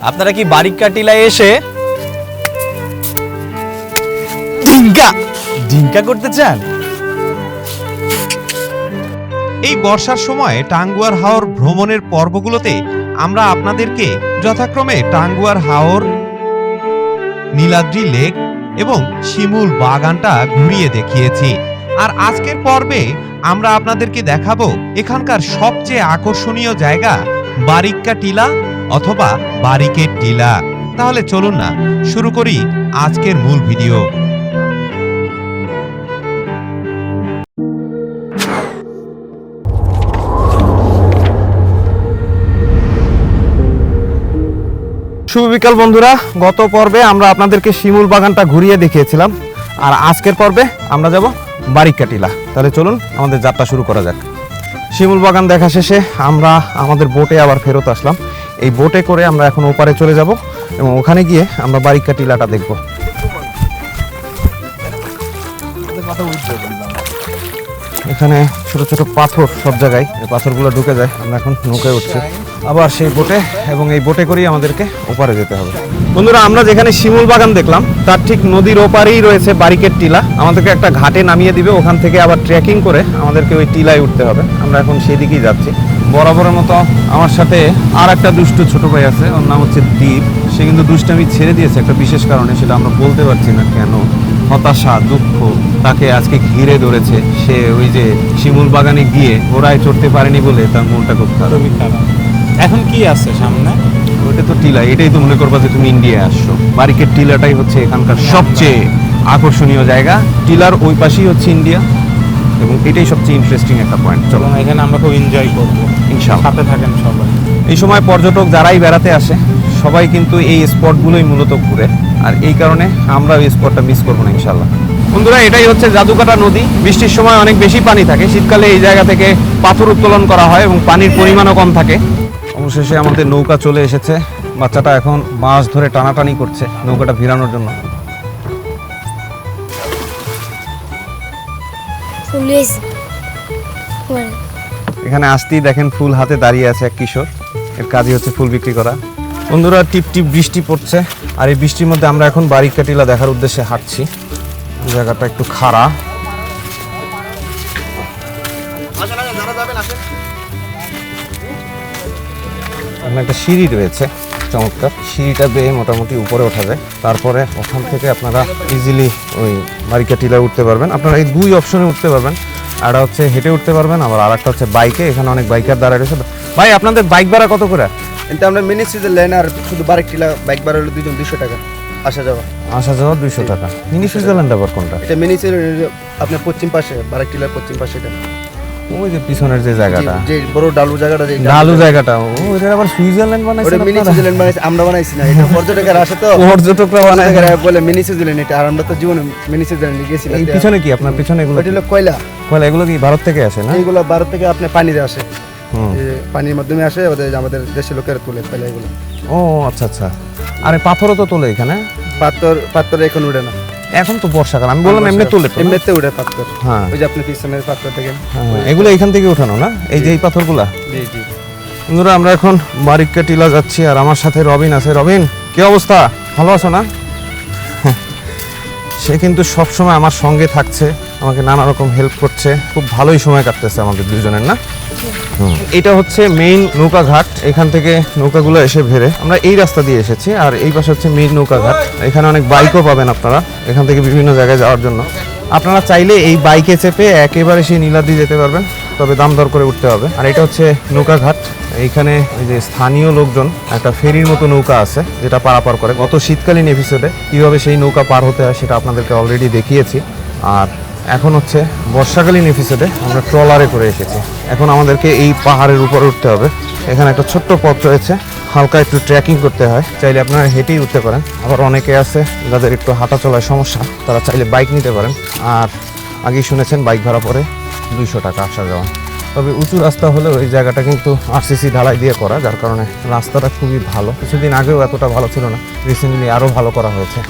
আপনারা কি বারিকা টিলায় এসে ডিঙ্কা ডিঙ্কা করতে চান? এই বর্ষার সময় টাঙ্গুয়ার হাওর ভ্রমণের পর্বগুলোতে আমরা আপনাদেরকে যথাক্রমে টাঙ্গুয়ার হাওর নীলাদ্রি লেক এবং শিমুল বাগানটা ঘুরিয়ে দেখিয়েছি। আর আজকের পর্বে আমরা আপনাদেরকে দেখাবো এখানকার সবচেয়ে আকর্ষণীয় জায়গা বারিক্কা টিলা অথবা বারিকের টিলা তাহলে চলুন না, শুরু করি আজকের মূল ভিডিও। শুভ বিকাল বন্ধুরা। গত পর্বে আমরা আপনাদেরকে শিমুল বাগানটা ঘুরিয়ে দেখিয়েছিলাম। আর আজকের পর্বে আমরা যাব বারিকাটিলা তাহলে চলুন আমাদের যাত্রা শুরু করা যাক। শিমুল বাগান দেখা শেষে আমরা আমাদের বোটে আবার ফেরত আসলাম। এই বোটে করে আমরা এখন ওপারে চলে যাব এবং ওখানে গিয়ে আমরা বারিকা টিলাটা দেখব। এখানে ছোট ছোট পাথর সব জায়গায় পাথরগুলো ঢুকে যায়, আমরা এখন নৌকায় উঠছি। আবার সেই বোটে এবং এই বোটে করেই আমাদেরকে ওপারে যেতে হবে। বন্ধুরা আমরা যেখানে শিমুল বাগান দেখলাম তার ঠিক নদীর ওপারেই রয়েছে বারিকের টিলা। আমাদেরকে একটা ঘাটে নামিয়ে দিবে ওখান থেকে আবার ট্রেকিং করে আমাদেরকে ওই টিলায় উঠতে হবে। আমরা এখন সেই দিকেই যাচ্ছি। বরাবরের মতো আমার সাথে আর একটা দুষ্টু ছোট ভাই আছে ওর নাম হচ্ছে দ্বীপ সে কিন্তু দুষ্টামি ছেড়ে দিয়েছে একটা বিশেষ কারণে সেটা আমরা বলতে পারছি না কেন। হতাশা দুঃখ তাকে আজকে ঘিরে ধরেছে। সে ওই যে শিমুল বাগানে গিয়ে ঘোড়ায় চড়তে পারেনি বলে তার মনটা খুব খারাপ। এখন কি আছে সামনে? ওইটা তো টিলা এটাই তো মনে করবা যে তুমি ইন্ডিয়ায় আসছো। বারিকের টিলাটাই হচ্ছে এখানকার সবচেয়ে আকর্ষণীয় জায়গা। টিলার ওই পাশেই হচ্ছে ইন্ডিয়া এবং এটাই সবচেয়ে ইন্টারেস্টিং একটা পয়েন্ট চলো। এখানে আমরা খুব এনজয় করব। ইনশাআল্লাহ। সাথে থাকেন সবাই। এই সময় পর্যটক যারাই বেড়াতে আসে সবাই কিন্তু এই স্পটগুলোই মূলত ঘুরে। আর এই কারণে আমরা এই স্পটটা মিস করব না ইনশাল্লাহ বন্ধুরা এটাই হচ্ছে জাদুকাটা নদী। বৃষ্টির সময় অনেক বেশি পানি থাকে। শীতকালে এই জায়গা থেকে পাথর উত্তোলন করা হয় এবং পানির পরিমাণও কম থাকে। অবশেষে আমাদের নৌকা চলে এসেছে। বাচ্চাটা এখন মাছ ধরে টানাটানি করছে নৌকাটা ভিড়ানোর জন্য। এখানে আসতেই দেখেন ফুল হাতে দাঁড়িয়ে আছে এক কিশোর। এর কাজই হচ্ছে ফুল বিক্রি করা। বন্ধুরা টিপ টিপ বৃষ্টি পড়ছে। আর এই বৃষ্টির মধ্যে আমরা এখন বারিকা কাটিলা দেখার উদ্দেশ্যে হাঁটছি। জায়গাটা একটু খাড়া। এখানে একটা সিঁড়ি রয়েছে চমৎকার। সিঁড়িটা বেয়ে মোটামুটি উপরে ওঠা যায়। তারপরে ওখান থেকে আপনারা ইজিলি ওই বারিকা টিলায় উঠতে পারবেন। আপনারা এই দুই অপশনে উঠতে পারবেন। একটা হচ্ছে হেঁটে উঠতে পারবেন আবার আর একটা হচ্ছে বাইকে এখানে অনেক বাইকার দাঁড়ায় রয়েছে। ভাই আপনাদের বাইক ভাড়া কত করে? কিন্তু আমরা মিনি সুইজারল্যান্ড আর শুধু বারেক টিলা বাইক ভাড়া হলো দুজন দুশো টাকা। আসা যাওয়া। আসা যাওয়া দুইশো টাকা। মিনি সুইজারল্যান্ড আবার কোনটা? এটা মিনি সুইজারল্যান্ড আপনার পশ্চিম পাশে বারেক টিলার পশ্চিম পাশে এটা। ওই যে পিছনের যে জায়গাটা। যে বড় ডালু জায়গাটা যে ডালু জায়গাটা। ও এটা আবার সুইজারল্যান্ড ওটা বানাইছে মিনি সুইজারল্যান্ড বানাইছি আমরা বানাইছি না এটা পর্যটকেরা আসে তো। পর্যটকরা বানায় বলে মিনি সুইজারল্যান্ড এটা আর আমরা তো জীবনে মিনি সুইজারল্যান্ড গেছিলাম এই পিছনে কি আপনার পিছনে এগুলো ওটা হলো কয়লা। কয়লা এগুলো কি ভারত থেকে আসে না? এইগুলো ভারত থেকে আপনি পানিতে আসে। পানির মাধ্যমে আসে ওদের আমাদের দেশের লোকেরা তুলে কয়লা এগুলো। ও আচ্ছা আচ্ছা। আরে পাথরও তো তোলে এখানে? পাথর পাথর এখন উঠে না। এখন তো বর্ষাকাল আমি বললাম এমনি তোলে তো এমনিতে উঠে পাথর। হ্যাঁ। ওই যে আপনি পিছনের পাথর থেকে। হ্যাঁ, এগুলো এখান থেকে ওঠানো না? এই যে এই পাথরগুলা? জি জি। বন্ধুরা আমরা এখন বারিক্কা টিলা যাচ্ছি আর আমার সাথে রবিন আছে। রবিন কি অবস্থা? ভালো আছো না? সে কিন্তু সব সময় আমার সঙ্গে থাকছে। আমাকে নানা রকম হেল্প করছে। খুব ভালোই সময় কাটতেছে আমাদের দুজনের, না। এটা হচ্ছে মেইন নৌকা ঘাট। এখান থেকে নৌকাগুলো এসে ভেড়ে। আমরা এই রাস্তা দিয়ে এসেছি, আর এই পাশে হচ্ছে মেইন নৌকা ঘাট। এখানে অনেক বাইকও পাবেন আপনারা, এখান থেকে বিভিন্ন জায়গায় যাওয়ার জন্য। আপনারা চাইলে এই বাইকে চেপে একেবারে সেই নীলাদ্রি যেতে পারবেন, তবে দাম দর করে উঠতে হবে। আর এটা হচ্ছে নৌকা ঘাট। এইখানে এই যে স্থানীয় লোকজন, একটা ফেরির মতো নৌকা আছে, যেটা পারাপার করে। গত শীতকালীন এপিসোডে কীভাবে সেই নৌকা পার হতে হয় সেটা আপনাদেরকে অলরেডি দেখিয়েছি। আর এখন হচ্ছে বর্ষাকালীন এপিসোডে আমরা ট্রলারে করে এসেছি। এখন আমাদেরকে এই পাহাড়ের উপরে উঠতে হবে। এখানে একটা ছোট্ট পথ রয়েছে, হালকা একটু ট্রেকিং করতে হয়। চাইলে আপনারা হেঁটেই উঠতে পারেন। আবার অনেকে আছে যাদের একটু হাঁটা চলায় সমস্যা, তারা চাইলে বাইক নিতে পারেন। আর আগেই শুনেছেন বাইক ভাড়া পরে দুইশো টাকা আসা যাওয়া। তবে উঁচু রাস্তা হলেও এই জায়গাটা কিন্তু আরসিসি ঢালাই দিয়ে করা, যার কারণে রাস্তাটা খুবই ভালো। কিছুদিন আগেও এতটা ভালো ছিল না রিসেন্টলি আরও ভালো করা হয়েছে।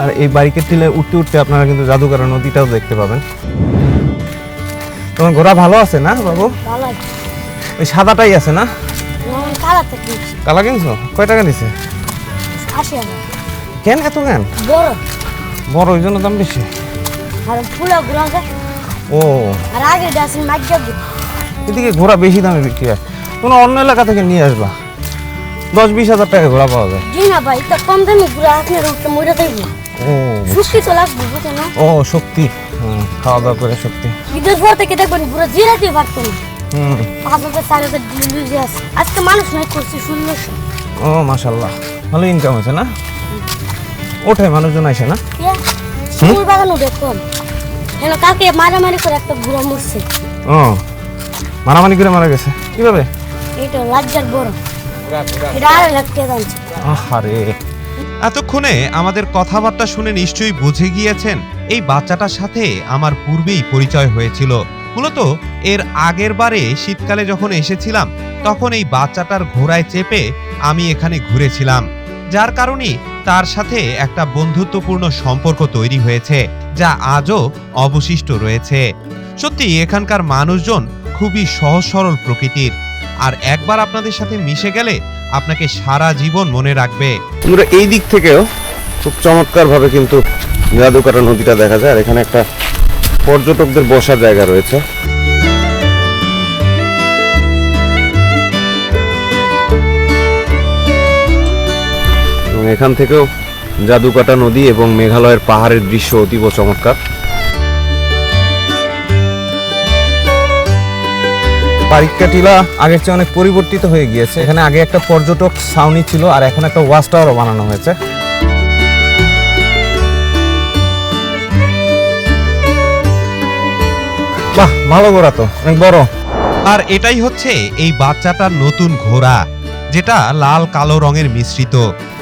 আর এই বাইকের টিলে উঠতে উঠতে আপনারা কিন্তু জাদুঘরের নদীটাও দেখতে পাবেন। তোমার ঘোড়া ভালো আছে না বাবু? ওই সাদাটাই আছে না? কালা কিনছো? কয় টাকা দিছে? কেন এত কেন? বড়। ওই জন্য দাম বেশি। ও। এদিকে ঘোড়া বেশি দামে বিক্রি হয়। কোনো অন্য এলাকা থেকে নিয়ে আসবা। দশ বিশ হাজার টাকা ঘোড়া পাওয়া যায়। জি না ভাই তো কম দামি আপনার মরে যাইব। ও সুস্থি তো লাগবে বুঝে না? ও শক্তি। হুম, খাওয়া দাওয়া করে শক্তি। ঈদের পর থেকে দেখবেন ঘুরা জিরাতে পারতো না হুম। পাঁচ হাজার চার হাজার ডিলিভারি আছে। আজকে মানুষ নাই করছি ষোলোশো ও মাশাল্লাহ ভালো ইনকাম আছে না? ওঠে মানুষজন আসে না? শিমুল বাগানও দেখুন। কেন কালকে মারামারি করে একটা ঘুরা মরছে। ও মারামারি করে মারা গেছে। কীভাবে? এটা লাজ্জার বড়। এটা আড়াই লাখ টাকা আহারে। এতক্ষণে আমাদের কথাবার্তা শুনে নিশ্চয়ই বুঝে গিয়েছেন, এই বাচ্চাটার সাথে আমার পূর্বেই পরিচয় হয়েছিল। মূলত এর আগের বারে শীতকালে যখন এসেছিলাম, তখন এই বাচ্চাটার ঘোড়ায় চেপে আমি এখানে ঘুরেছিলাম। যার কারণে তার সাথে একটা বন্ধুত্বপূর্ণ সম্পর্ক তৈরি হয়েছে, যা আজও অবশিষ্ট রয়েছে। সত্যি এখানকার মানুষজন খুবই সহজ সরল প্রকৃতির। আর একবার আপনাদের সাথে মিশে গেলে আপনাকে সারা জীবন মনে রাখবে। বন্ধুরা এই দিক থেকেও খুব চমৎকার ভাবে কিন্তু জাদুকাটা নদীটা দেখা যায়, আর এখানে একটা পর্যটকদের বসার জায়গা রয়েছে। এখান থেকেও জাদুকাটা নদী এবং মেঘালয়ের পাহাড়ের দৃশ্য অতীব চমৎকার। পারিক্কা টিলা আগের চেয়ে অনেক পরিবর্তিত হয়ে গিয়েছে। এখানে আগে একটা পর্যটক ছাউনি ছিল আর এখন একটা ওয়াচ টাওয়ারও বানানো হয়েছে। বাহ ভালো গোড়া তো অনেক বড়। আর এটাই হচ্ছে এই বাচ্চাটার নতুন ঘোড়া যেটা লাল কালো রঙের মিশ্রিত।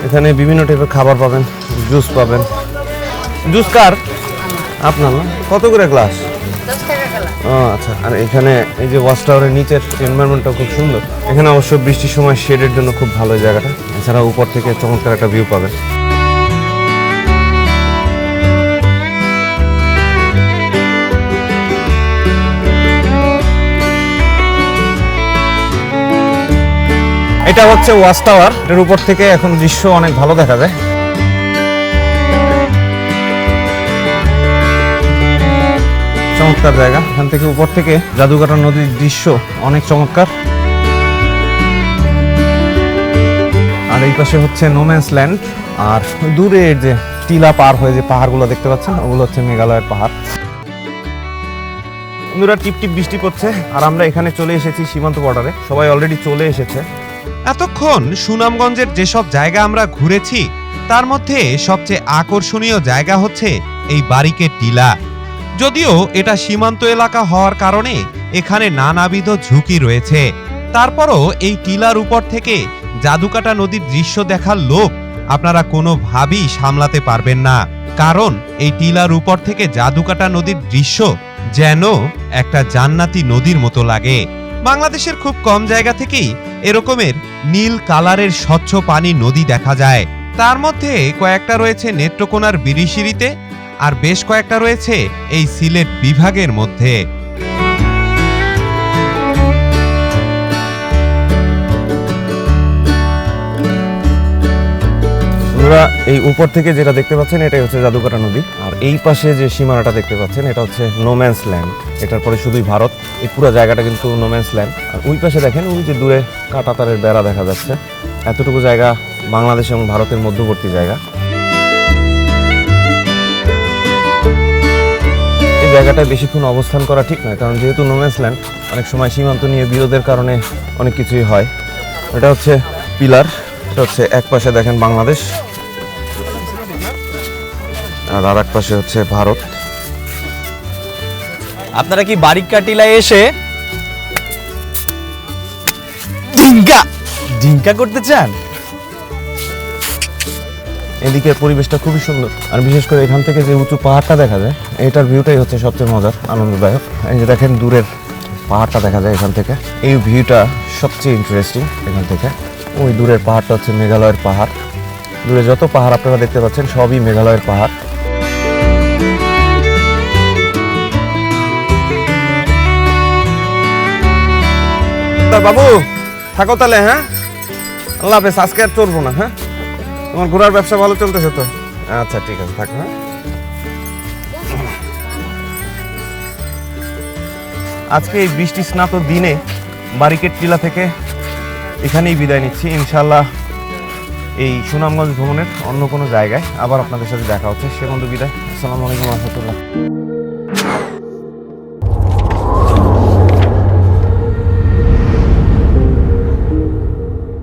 এখানে বিভিন্ন টাইপের খাবার পাবেন জুস পাবেন। জুস কার? আপনার কত করে গ্লাস ও আচ্ছা। আর এখানে এই যে ওয়াচ টাওয়ারের নিচের এনভায়রনমেন্টটা খুব সুন্দর। এখানে অবশ্য বৃষ্টির সময় শেডের জন্য খুব ভালো জায়গাটা। এছাড়া উপর থেকে চমৎকার একটা ভিউ পাবেন। এটা হচ্ছে ওয়াচ টাওয়ার। এর উপর থেকে এখন দৃশ্য অনেক ভালো দেখা যায়। চমৎকার জায়গা। এখান থেকে উপর থেকে জাদুঘাটা নদীর দৃশ্য অনেক চমৎকার। আর এই পাশে হচ্ছে নোম্যান্স ল্যান্ড আর দূরে যে টিলা পার হয়ে যে পাহাড়গুলো দেখতে পাচ্ছেন, ওগুলো হচ্ছে মেঘালয়ের পাহাড়। বন্ধুরা, টিপ টিপ বৃষ্টি পড়ছে, আর আমরা এখানে চলে এসেছি সীমান্ত বর্ডারে সবাই অলরেডি চলে এসেছে। এতক্ষণ সুনামগঞ্জের যেসব জায়গা আমরা ঘুরেছি, তার মধ্যে সবচেয়ে আকর্ষণীয় জায়গা হচ্ছে এই বারিকের টিলা। যদিও এটা সীমান্ত এলাকা হওয়ার কারণে এখানে নানাবিধ ঝুঁকি রয়েছে। তারপরও এই টিলার উপর থেকে জাদুকাটা নদীর দৃশ্য দেখার লোভ আপনারা কোনোভাবেই সামলাতে পারবেন না। কারণ এই টিলার উপর থেকে জাদুকাটা নদীর দৃশ্য যেন একটা জান্নাতি নদীর মতো লাগে। বাংলাদেশের খুব কম জায়গা থেকেই এরকমের নীল কালারের স্বচ্ছ পানি নদী দেখা যায়। তার মধ্যে কয়েকটা রয়েছে নেত্রকোনার বিরিশিরিতে আর বেশ কয়েকটা রয়েছে এই সিলেট বিভাগের মধ্যে। এই উপর থেকে যেটা দেখতে পাচ্ছেন, এটাই হচ্ছে জাদুকাটা নদী। আর এই পাশে যে সীমানাটা দেখতে পাচ্ছেন, এটা হচ্ছে নোম্যান্স ল্যান্ড এটার পরে শুধুই ভারত। এই পুরো জায়গাটা কিন্তু নোম্যান্স ল্যান্ড আর ওই পাশে দেখেন, ওই যে দূরে কাটাতারের বেড়া দেখা যাচ্ছে। এতটুকু জায়গা বাংলাদেশ এবং ভারতের মধ্যবর্তী জায়গা। জায়গাটায় বেশিক্ষণ অবস্থান করা ঠিক নয়, কারণ যেহেতু নোম্যান্স ল্যান্ড অনেক সময় সীমান্ত নিয়ে বিরোধের কারণে অনেক কিছুই হয়। এটা হচ্ছে পিলার, এটা হচ্ছে এক পাশে দেখেন বাংলাদেশ, আর আর এক পাশে হচ্ছে ভারত। আপনারা কি বারিকা টিলায় এসে ডিঙ্কা ডিঙ্কা করতে চান? এদিকের পরিবেশটা খুবই সুন্দর। আর বিশেষ করে এখান থেকে যে উঁচু পাহাড়টা দেখা যায়, এটার ভিউটাই হচ্ছে সবচেয়ে মজার, আনন্দদায়ক। এই যে দেখেন দূরের পাহাড়টা দেখা যায় এখান থেকে। এই ভিউটা সবচেয়ে ইন্টারেস্টিং এখান থেকে। ওই দূরের পাহাড়টা হচ্ছে মেঘালয়ের পাহাড়। দূরে যত পাহাড় আপনারা দেখতে পাচ্ছেন, সবই মেঘালয়ের পাহাড়। বাবু, থাকো তাহলে হ্যাঁ? আল্লাহ হাফেজ, আজকে আর চলবো না হ্যাঁ? তোমার ঘোরার ব্যবসা ভালো চলতেছে তো? আচ্ছা ঠিক আছে, থাকো হ্যাঁ। আজকে এই বৃষ্টি স্নাত দিনে বারিকেট টিলা থেকে এখানেই বিদায় নিচ্ছি। ইনশাল্লাহ এই সুনামগঞ্জ ভ্রমণের অন্য কোনো জায়গায় আবার আপনাদের সাথে দেখা হচ্ছে। সে বন্ধু বিদায়। আসসালামু আলাইকুম রহমতুল্লাহ।